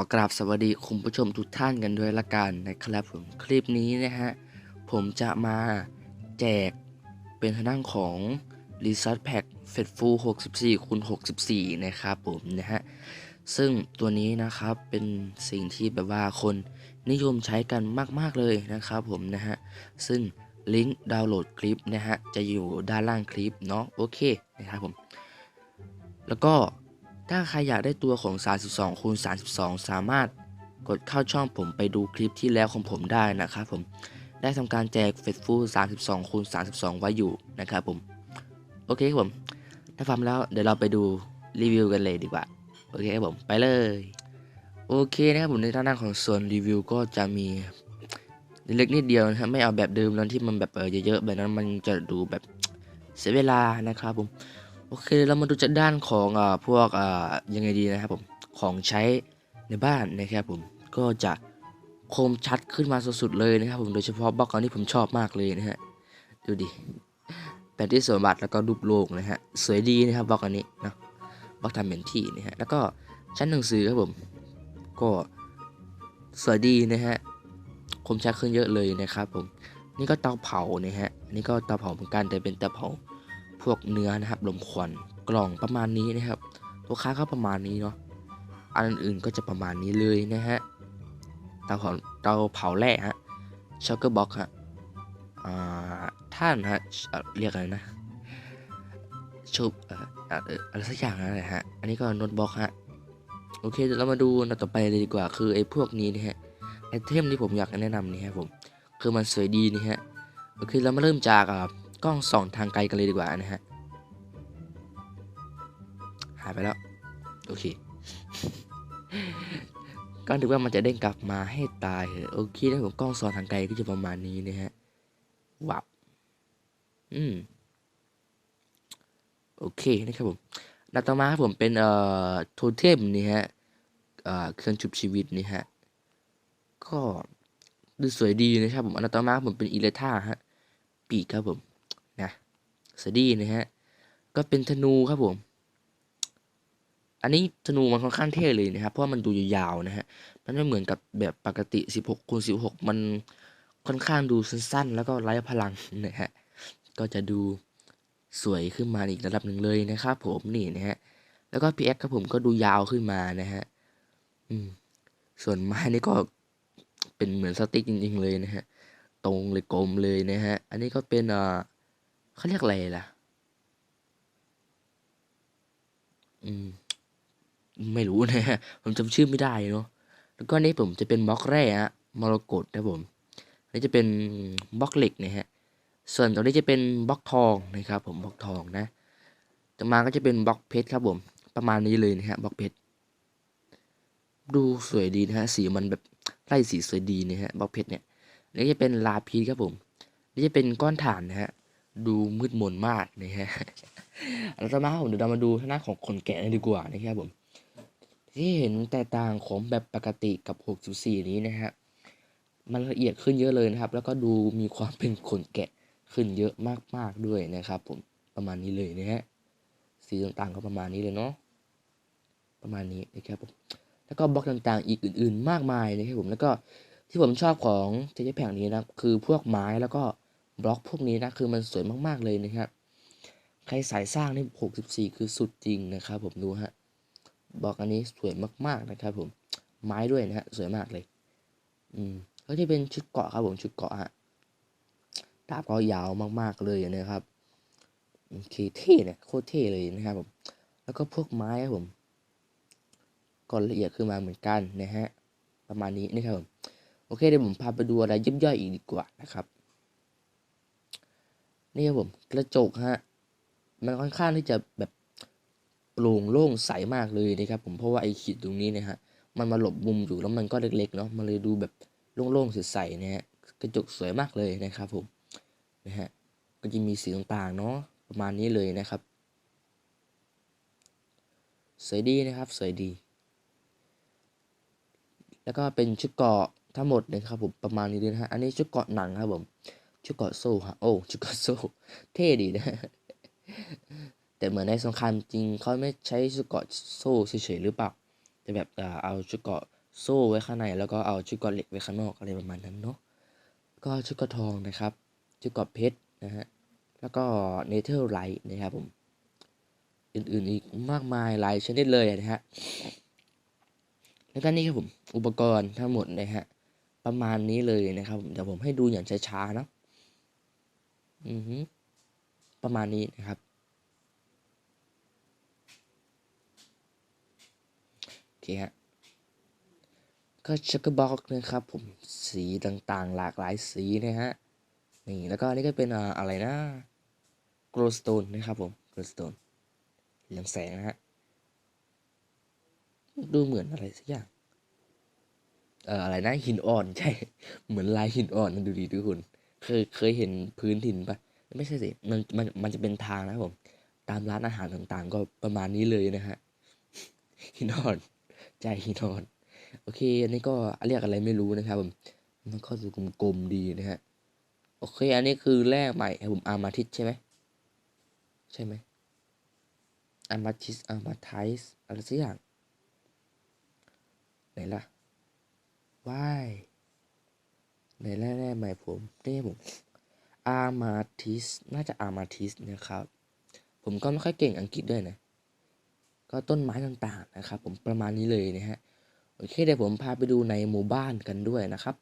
อกราบสวัสดีคุณผู้ชมทุกท่านกันด้วยละกันนะครับผมคลิปนี้นะฮะผมจะมาแจกเป็นทางด้านของ r e s o r t Pack f e d f u l 64คูณ64 นะครับผมนะฮะซึ่งตัวนี้นะครับเป็นสิ่งที่แบบว่าคนนิยมใช้กันมาก ๆ เลยนะครับผมนะฮะซึ่งลิงก์ดาวน์โหลดคลิปนะฮะจะอยู่ด้านล่างคลิปเนาะโอเคนะครับผมแล้วก็ ถ้าใครอยากได้ตัวของ 32คูณ32 สามารถกดเข้าช่องผมไปดูคลิปที่แล้วของผมได้นะครับผมได้ทำการแจกเฟสฟู32คูณ32 ไว้อยู่นะครับผม โอเคครับผม ถ้าฟังแล้วเดี๋ยวเราไปดูรีวิวกันเลยดีกว่า โอเคครับผม ไปเลย โอเคนะครับผมในด้านหน้าของส่วนรีวิวก็จะมีเล็กนิดเดียวนะครับไม่เอาแบบเดิมนั้นที่มันแบบเยอะๆแบบนั้นมันจะดูแบบเสียเวลานะครับผม โอเคเรามาดูจากด้านของอ่าพวกอ่ายังไงดีนะครับผมของใช้ในบ้านนะครับผมก็จะคมชัดขึ้นมาสุดๆเลยนะครับผมโดยเฉพาะบล็อกอันนี้ผมชอบมากเลยนะฮะดูดิแผนที่สมบัติแล้วก็รูปโลกนะฮะสวยดีนะครับบล็อกอันนี้เนาะบล็อกทำเป็นที่นะฮะแล้วก็ชั้นหนังสือครับผมก็สวยดีนะฮะคมชัดขึ้นเยอะเลยนะครับผมนี่ก็เตาเผานะฮะนี่ก็เตาเผาเหมือนกันแต่เป็นเตาเผา พวกเนื้อนะครับลมควันกล่องประมาณนี้นะครับตัวค้าก็ประมาณนี้เนาะอันอื่นก็จะประมาณนี้เลยนะฮะเตาเผาเตาเผาแร่ฮะช็อกเกอร์บ็อกฮะอ่าท่านฮะเอ่อเรียกอะไรนะชุบอะไรสักอย่างนั่นแหละฮะอันนี้ก็โน้ตบ็อกฮะโอเคเดี๋ยวเรามาดูต่อไปเลยดีกว่าคือไอ้พวกนี้นะฮะไอเทมที่ผมอยากแนะนำนี่ครับผมคือมันสวยดีนี่ฮะโอเคเรามาเริ่มจากอ่า กล้องส่องทางไกลกันเลยดีกว่านะฮะ หายไปแล้ว โอเค ก็ถือว่ามันจะเด้งกลับมาให้ตายเหอะโอเคนะผมกล้องส่องทางไกลก็จะประมาณนี้นะฮะ วับ อืม โอเคนะครับผมดัต่อมาครับผมเป็นเอ่อโทเทมนี่ฮะ เอ่อเครื่องชุบชีวิตนี่ฮะ ก็ดูสวยดีนะครับผมอันดับต่อมารับผมเป็นอีเลท่าฮะ ปีกครับผม สวัสดีนะฮะ ก็เป็นธนูครับผม อันนี้ธนูมันค่อนข้างเท่เลยนะครับ เพราะมันดูยาวๆนะฮะ มันไม่เหมือนกับแบบปกติ 16คูณ16 มันค่อนข้างดูสั้นๆ แล้วก็ไร้พลังนะฮะ ก็จะดูสวยขึ้นมาอีกระดับหนึ่งเลยนะครับผมนี่นะฮะ แล้วก็ PX ครับผมก็ดูยาวขึ้นมานะฮะ อืม ส่วนไม้นี่ก็เป็นเหมือนสติ๊กจริง ๆ เลยนะฮะ ตรงเลยกลมเลยนะฮะ อันนี้ก็เป็นอ่อ เขาเรียกอะไรล่ะ อืม ไม่รู้นะฮะผมจำชื่อไม่ได้เนาะแล้วก็นี่ผมจะเป็นบล็อกแร่ฮะมรกตนะผมอันนี้จะเป็นบล็อกเหล็กนะฮะ ส่วนตรงนี้จะเป็นบล็อกทองนะครับ ผมบล็อกทองนะต่อมาก็จะเป็นบล็อกเพชรครับผม ประมาณนี้เลยนะฮะบล็อกเพชรดูสวยดีนะฮะสีมันแบบไล่สีสวยดีนะฮะบล็อกเพชรเนี่ยนี่จะเป็นลาพีครับผม นี่จะเป็นก้อนถ่านนะฮะ ดูมืดมนมากนะฮะแล้วต่อมาผมเดี๋ยวเรามาดูทางด้านของขนแกะกันดีกว่านะครับผม ที่เห็นแตกต่างของแบบปกติกับ 6.4 นี้นะฮะ มันละเอียดขึ้นเยอะเลยนะครับ แล้วก็ดูมีความเป็นขนแกะขึ้นเยอะมากๆด้วยนะครับผม ประมาณนี้เลยนะฮะ สีต่างๆก็ประมาณนี้เลยเนาะ ประมาณนี้นะครับผม แล้วก็บล็อกต่างๆ อีกอื่น ๆ มากมายนะครับผม แล้วก็ที่ผมชอบของเจเจแผงนี้นะคือพวกไม้แล้วก็ บล็อกพวกนี้นะคือมันสวยมากๆเลยนะครับ ใครสายสร้างนี่ 64 คือสุดจริงนะครับ ผมดูฮะบล็อกอันนี้สวยมากๆนะครับ ผมไม้ด้วยนะฮะสวยมากเลย อืมก็จะเป็นชุดเกาะครับผมชุดเกาะฮะดาบก็ยาวมากๆเลยนะครับโอเคเท่เนี่ยโคตรเท่เลยนะครับผม แล้วก็พวกไม้ครับผมก็ละเอียดขึ้นมาเหมือนกันนะฮะประมาณนี้นะครับผมโอเคเดี๋ยวผมพาไปดูอะไรยิบย่อยอีกดีกว่านะครับ นี่ครับผมกระจกฮะมันค่อนข้างที่จะแบบโปร่งโล่งใสมากเลยนะครับผมเพราะว่าไอขีดตรงนี้นะฮะมันมาหลบมุมอยู่แล้วมันก็เล็กๆเนาะมันเลยดูแบบโล่งๆใสๆนะฮะกระจกสวยมากเลยนะครับผมนะฮะก็จะมีสีต่างๆเนาะประมาณนี้เลยนะครับสวยดีนะครับสวยดี แล้วก็เป็นชุดเกาะทั้งหมดนะครับผมประมาณนี้เลยนะฮะอันนี้ชุดเกาะหนังครับผม ชุดเกาะโซ่ฮะโอ้ชุดเกาะโซ่เท่ดีนะแต่เหมือนในสงครามจริงเขาไม่ใช้ชุดเกาะโซ่เฉยๆหรือเปล่าแต่แบบเอาชุดเกาะโซ่ไว้ข้างใน แล้วก็เอาชุดเกาะเหล็กไว้ข้างนอกอะไรประมาณนั้นเนาะก็ชุดเกาะทองนะครับชุดเกาะเพชรนะฮะแล้วก็เนเธอร์ไลท์นะครับผมอื่นๆอีกมากมายหลายชนิดเลยนะฮะแล้วก็นี่ครับผมอุปกรณ์ทั้งหมดนะฮะประมาณนี้เลยนะครับผมเดี๋ยวผมให้ดูอย่างช้าๆนะ อือฮึประมาณนี้นะครับ โอเคฮะ ก็ช็อกเกอร์บ็อกนะครับผมสีต่างๆ หลากหลายสีนะฮะ นี่ แล้วก็อันนี่ก็เป็นอะไรนะโกลสโตนนะครับผมโกลสโตนเหลืองแสงนะฮะ ดูเหมือนอะไรสักอย่าง เอ่ออะไรนะหินอ่อนใช่ เหมือนลายหินอ่อนนะดูดีทุกคน เคยเคยเห็นพื้นถิ่นปะไม่ใช่สิมันมันมันจะเป็นทางนะครับผม ตามร้านอาหารต่างๆ ก็ประมาณนี้เลยนะฮะหินอ่อนใจหินอ่อนโอเค อันนี้ก็เรียกอะไรไม่รู้นะครับผม มันก็ดูกลมๆดีนะฮะ โอเค อันนี้คือแรกใหม่ผมอามาทิสใช่ไหม ใช่ไหมอามาทิสอามาไทสอะไรสักอย่าง ไหนล่ะว้าย ไหนแรกแรกใหม่ผมเนี่ผมอาร์มาทิสน่าจะอาร์มาทิสนะครับ ผมก็ไม่ค่อยเก่งอังกฤษด้วยนะ ก็ต้นไม้ต่างๆนะครับ ผมประมาณนี้เลยนะฮะโอเคเดี๋ยวผมพาไปดูในหมู่บ้านกันด้วยนะครับ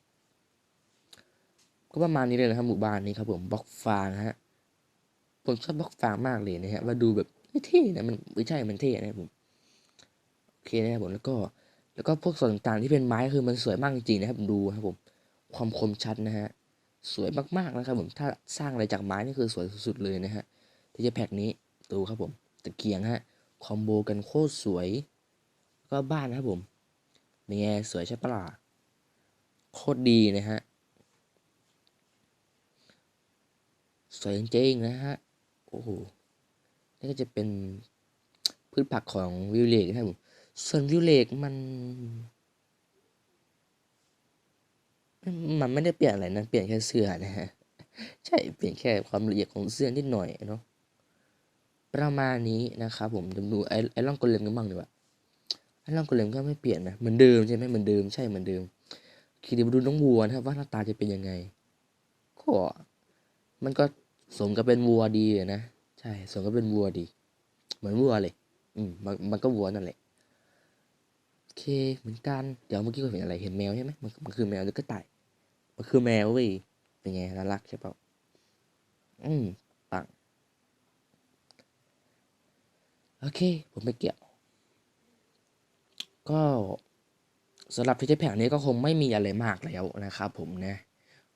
ก็ประมาณนี้เลยนะครับหมู่บ้านนี้ครับ ผมบล็อกฟางฮะผมชอบบล็อกฟางมากเลยนะฮะว่าดูแบบเท่นะมันไม่ใช่มันเท่นะผมโอเคนะครับผมแล้วก็ แล้วก็พวกส่วนต่างๆที่เป็นไม้คือมันสวยมากจริงๆนะครับดูครับผม ความคมชัดนะฮะ สวยมากๆนะครับผมถ้าสร้างอะไรจากไม้นี่คือสวยสุดๆเลยนะฮะที่จะแพ็กนี้ดูครับผมตะเกียงฮะคอมโบกันโคตรสวยก็บ้านนะครับผมเป็นไงสวยใช่ปะล่ะโคตรดีนะฮะสวยจริงๆนะฮะโอ้โหนี่ก็จะเป็นพืชผักของวิวเลกนะครับผมส่วนวิวเลกมัน มันไม่ได้เปลี่ยนอะไรนะเปลี่ยนแค่เสื้อนะฮะใช่เปลี่ยนแค่ความละเอียดของเสื้อนิดหน่อยเนาะประมาณนี้นะครับผมจะดูไอ้ไอ้ล่องกลเลมกันบ้างดีกว่าไอ้ล่องกลเลมก็ไม่เปลี่ยนนะเหมือนเดิมใช่ไหมเหมือนเดิมใช่เหมือนเดิมคิดดูมาดูน้องวัวนะครับว่าหน้าตาจะเป็นยังไงก็มันก็สมกับเป็นวัวดีนะใช่สมกับเป็นวัวดี เหมือนวัวเลย อืมมันมันก็วัวนั่นแหละ เคเหมือนกัน เดี๋ยวเมื่อกี้ก็เห็นอะไร เห็นแมวใช่ไหมมันมันคือแมวหรือกระต่าย มันคือแมวเว้ย เป็นไงน่ารักใช่เปล่า อืมปัง โอเค ผมไม่เกี่ยว ก็สำหรับที่จะแผงนี้ก็คงไม่มีอะไรมากแล้วนะครับผมนะ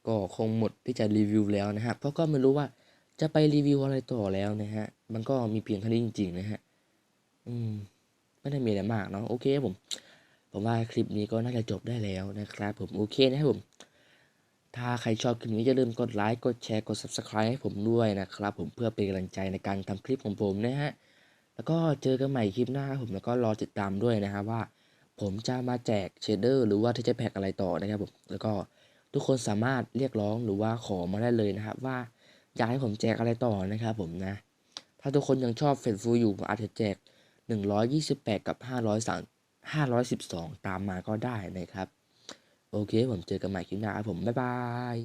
ก็คงหมดที่จะรีวิวแล้วนะฮะ เพราะก็ไม่รู้ว่าจะไปรีวิวอะไรต่อแล้วนะฮะ มันก็มีเพียงเท่านี้จริงๆนะฮะ อืม ไม่ได้มีอะไรมากเนาะ โอเคผม ผมว่าคลิปนี้ก็น่าจะจบได้แล้วนะครับผมโอเคนะครับผม ถ้าใครชอบคลิปนี้อย่าลืมกดไลค์กดแชร์กด subscribe ให้ผมด้วยนะครับผมเพื่อเป็นกำลังใจในการทำคลิปของผมนะฮะแล้วก็เจอกันใหม่คลิปหน้าผมแล้วก็รอติดตามด้วยนะครับว่า ผมจะมาแจกเชดเดอร์หรือว่าที่จะแพ็กอะไรต่อนะครับผมแล้วก็ทุกคนสามารถเรียกร้องหรือว่าขอมาได้เลยนะครับว่าอยากให้ผมแจกอะไรต่อนะครับผมนะ ถ้าทุกคนยังชอบเฟซฟูอยู่ผมอาจจะแจก 128 กับ503 512 ตามมาก็ได้นะครับ โอเค ผมเจอกันใหม่คลิปหน้าครับผม บ๊ายบาย